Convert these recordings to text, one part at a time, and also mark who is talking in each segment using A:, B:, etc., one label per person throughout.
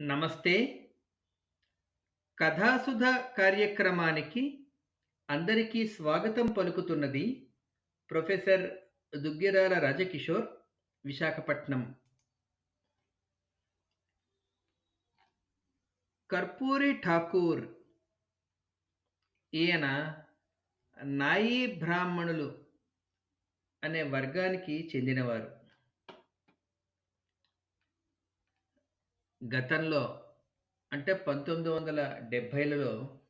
A: నమస్తే. కథాసుధ కార్యక్రమానికి అందరికీ స్వాగతం పలుకుతున్నది ప్రొఫెసర్ దుగ్గిరాల రాజకిషోర్, విశాఖపట్నం. కర్పూరి ఠాకూర్ ఈయన నాయీ బ్రాహ్మణులు అనే వర్గానికి చెందినవారు. గతంలో అంటే 1970లలో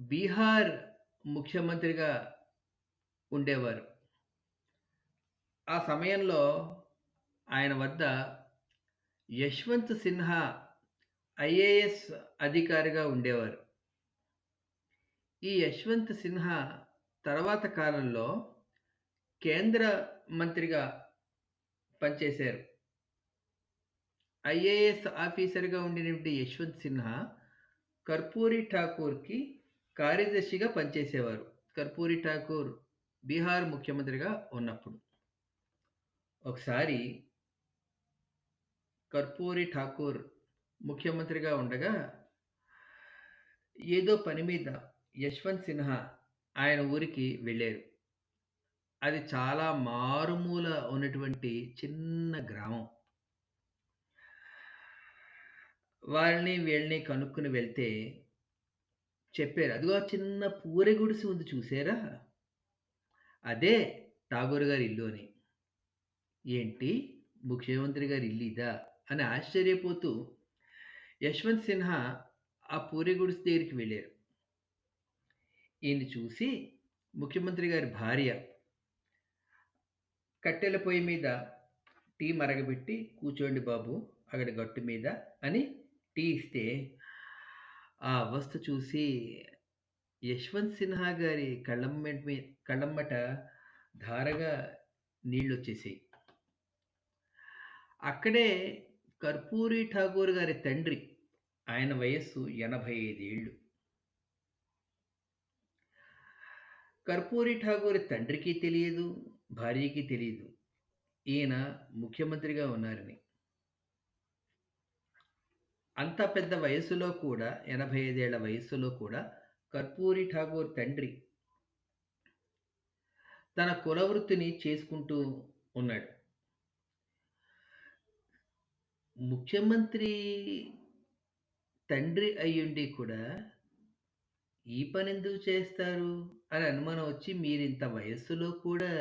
A: బీహార్ ముఖ్యమంత్రిగా ఉండేవారు. ఆ సమయంలో ఆయన వద్ద యశ్వంత్ సిన్హా ఐఏఎస్ అధికారిగా ఉండేవారు. ఈ యశ్వంత్ సిన్హా తర్వాత కాలంలో కేంద్ర మంత్రిగా పనిచేశారు. ఐఏఎస్ ఆఫీసర్‌గా ఉండినటువంటి యశ్వంత్ సిన్హా కర్పూరి ఠాకూర్‌కి కార్యదర్శిగా పనిచేసేవారు. కర్పూరి ఠాకూర్ బీహార్ ముఖ్యమంత్రిగా ఉన్నప్పుడు. ఒకసారి కర్పూరి ఠాకూర్ ముఖ్యమంత్రిగా ఉండగా ఏదో పని మీద యశ్వంత్ సిన్హా ఆయన ఊరికి వెళ్ళారు అది చాలా మారుమూల ఉన్నటువంటి చిన్న గ్రామం. వాళ్ళని వీళ్ళని కనుక్కొని వెళ్తే చెప్పారు. "అదిగో ఆ చిన్న పూరి గుడిసి ఉంది చూసారా? అదే ఠాగూర్ గారి ఇల్లు" అని. "ఏంటి? ముఖ్యమంత్రి గారి ఇల్లు ఇదా?" అని ఆశ్చర్యపోతూ యశ్వంత్ సిన్హా ఆ పూరి గుడిసి దగ్గరికి వెళ్ళారు ఈయన్ని చూసి ముఖ్యమంత్రి గారి భార్య కట్టెల పొయ్యి మీద టీ మరగబెట్టి, "కూర్చోండి బాబు అక్కడ గట్టు మీద" అని టీ ఇస్తే, ఆ అవస్థ చూసి యశ్వంత్ సిన్హా గారి కళ్ళెంబటి మీ కళ్ళమ్మట ధారగా నీళ్ళొచ్చేసాయి. అక్కడే కర్పూరి ఠాకూర్ గారి తండ్రి ఆయన వయస్సు 85 ఏళ్ళు. కర్పూరి ఠాగూర్ తండ్రికి తెలియదు, భార్యకి తెలీదు. ఈయన ముఖ్యమంత్రిగా ఉన్నారని. అంత పెద్ద వయసులో కూడా 85 ఏళ్ళ వయస్సులో కూడా కర్పూరి ఠాకూర్ తండ్రి తన కులవృత్తిని చేసుకుంటూ ఉన్నాడు. ముఖ్యమంత్రి తండ్రి అయ్యుండి కూడా ఈ పని ఎందుకు చేస్తారు అని అనుమానం వచ్చి, మీరు ఇంత వయస్సులో కూడా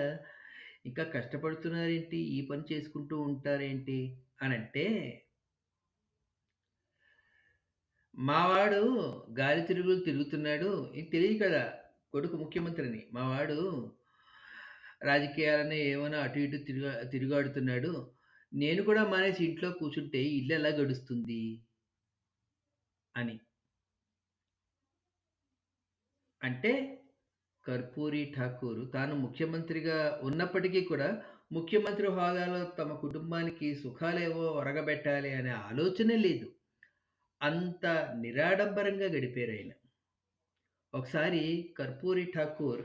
A: ఇంకా కష్టపడుతున్నారేంటి? ఈ పని చేసుకుంటూ ఉంటారేంటి?" అని అంటే "మావాడు గాలి తిరుగులు తిరుగుతున్నాడు" ఇది తెలియదు కదా! కొడుకు ముఖ్యమంత్రిని "మావాడు రాజకీయాలని ఏమైనా అటు ఇటు తిరుగా తిరుగాడుతున్నాడు. నేను కూడా మానేసి ఇంట్లో కూర్చుంటే ఇల్లు ఎలా గడుస్తుంది?" అని. అంటే కర్పూరి ఠాకూర్ తాను ముఖ్యమంత్రిగా ఉన్నప్పటికీ కూడా ముఖ్యమంత్రి హోదాలో తమ కుటుంబానికి సుఖాలేవో ఒరగబెట్టాలి అనే ఆలోచనే లేదు. అంత నిరాడంబరంగా గడిపారాయన. ఒకసారి కర్పూరి ఠాకూర్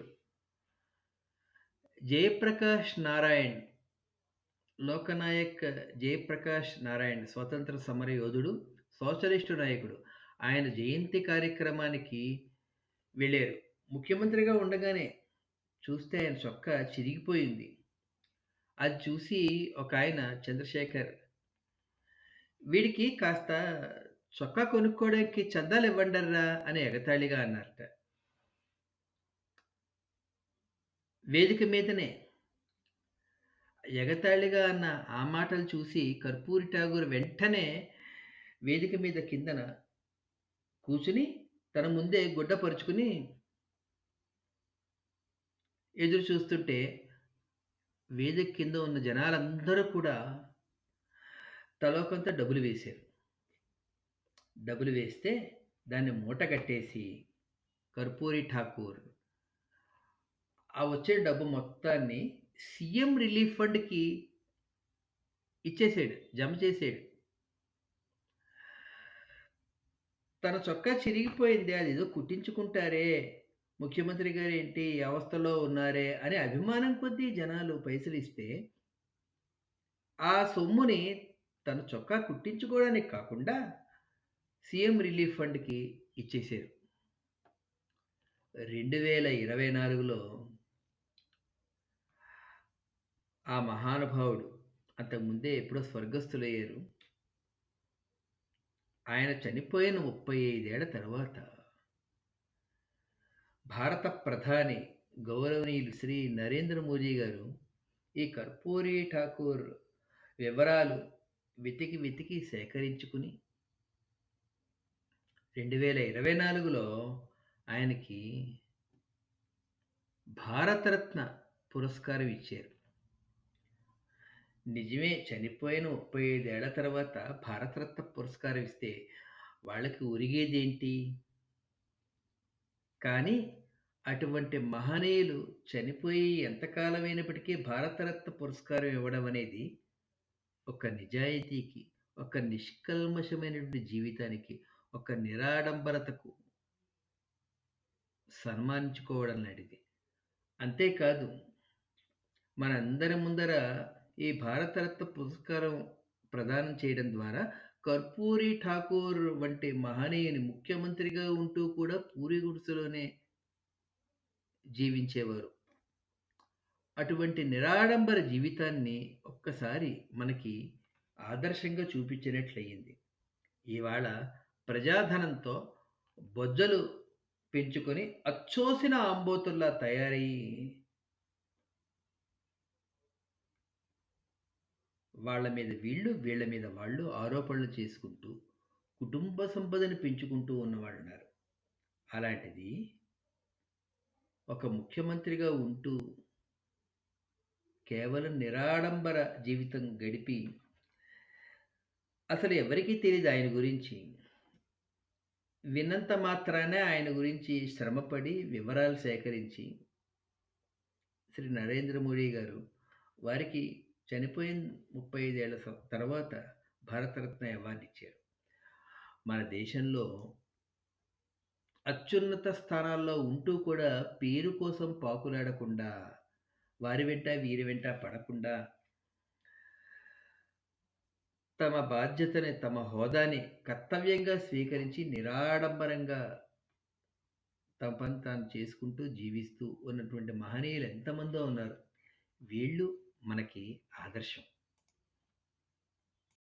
A: జయప్రకాష్ నారాయణ్, లోకనాయక్ జయప్రకాష్ నారాయణ్ స్వతంత్ర సమర యోధుడు, సోషలిస్టు నాయకుడు. ఆయన జయంతి కార్యక్రమానికి వెళ్ళారు ముఖ్యమంత్రిగా ఉండగానే చూస్తే ఆయన చొక్కా చిరిగిపోయింది. అది చూసి ఒక ఆయన చంద్రశేఖర్ "వీడికి కాస్త చొక్కా కొనుక్కోవడానికి చందాలివ్వండర్రా" అని ఎగతాళిగా అన్నారట. వేదిక మీదనే. ఎగతాళిగా అన్న ఆ మాటలు చూసి కర్పూరి ఠాగూర్ వెంటనే వేదిక మీద కిందన కూర్చుని తన ముందే గుడ్డ పరుచుకుని ఎదురు చూస్తుంటే వేదిక కింద ఉన్న జనాలందరూ కూడా తలో కొంత డబ్బులు వేశారు. డబ్బులు వేస్తే దాన్ని మూట కట్టేసి కర్పూరి ఠాకూర్ ఆ వచ్చే డబ్బు మొత్తాన్ని సీఎం రిలీఫ్ ఫండ్‌కి ఇచ్చేసాడు. జమ చేసాడు. తన చొక్కా చిరిగిపోయింది. అది ఏదో కుట్టించుకుంటారే! ముఖ్యమంత్రి గారేంటి ఏంటి అవస్థలో ఉన్నారే అని అభిమానం కొద్దీ జనాలు పైసలు ఇస్తే ఆ సొమ్ముని తన చొక్కా కుట్టించుకోవడానికి కాకుండా సీఎం రిలీఫ్ ఫండ్‌కి ఇచ్చేశారు. 2024లో ఆ మహానుభావుడు అంతకుముందే ఎప్పుడో స్వర్గస్థులయ్యారు. ఆయన చనిపోయిన ముప్పై ఐదేళ్ళ తర్వాత భారత ప్రధాని గౌరవనీయులు శ్రీ నరేంద్ర మోదీ గారు ఈ కర్పూరి ఠాకూర్ వివరాలు వెతికి, వెతికి సేకరించుకుని 2024లో ఆయనకి భారతరత్న పురస్కారం ఇచ్చారు. నిజమే చనిపోయిన 35 ఏళ్ళ తర్వాత భారతరత్న పురస్కారం ఇస్తే వాళ్ళకి ఒరిగేదేంటి? కానీ అటువంటి మహనీయులు చనిపోయి ఎంతకాలమైనప్పటికీ భారతరత్న పురస్కారం ఇవ్వడం అనేది ఒక నిజాయితీకి, ఒక నిష్కల్మషమైనటువంటి జీవితానికి, ఒక నిరాడంబరతకు సన్మానించుకోవడం లాంటిది. అంతేకాదు మనందరి ముందర ఈ భారతరత్న పురస్కారం ప్రదానం చేయడం ద్వారా కర్పూరి ఠాకూర్ వంటి మహనీయుని ముఖ్యమంత్రిగా ఉంటూ కూడా పూరి గుడిసెలోనే జీవించేవారు. అటువంటి నిరాడంబర జీవితాన్ని ఒక్కసారి మనకి ఆదర్శంగా చూపించినట్లయింది. ఇవాళ ప్రజాధనంతో బొజ్జలు పెంచుకొని అచ్చోసిన ఆంబోతుల్లా తయారయ్యి వాళ్ళ మీద వీళ్ళు, వీళ్ళ మీద వాళ్ళు ఆరోపణలు చేసుకుంటూ, కుటుంబ సంపదని పెంచుకుంటూ ఉన్నవాళ్ళున్నారు. అలాంటిది ఒక ముఖ్యమంత్రిగా ఉంటూ కేవలం నిరాడంబర జీవితం గడిపి అసలు ఎవరికీ తెలియదు ఆయన గురించి. విన్నంత మాత్రానే ఆయన గురించి శ్రమపడి, వివరాలు సేకరించి శ్రీ నరేంద్ర మోడీ గారు వారికి చనిపోయిన ముప్పై ఐదేళ్ళ తర్వాత భారతరత్న అవార్డు ఇచ్చారు. మన దేశంలో అత్యున్నత స్థానాల్లో ఉంటూ కూడా పేరు కోసం పాకులాడకుండా, వారి వెంట, వీరి వెంట పడకుండా తమ బాధ్యతని, తమ హోదాని కర్తవ్యంగా స్వీకరించి నిరాడంబరంగా తమ పని తాను చేసుకుంటూ, జీవిస్తూ ఉన్నటువంటి మహనీయులు ఎంతమందో ఉన్నారు. వీళ్ళు మనకి ఆదర్శం.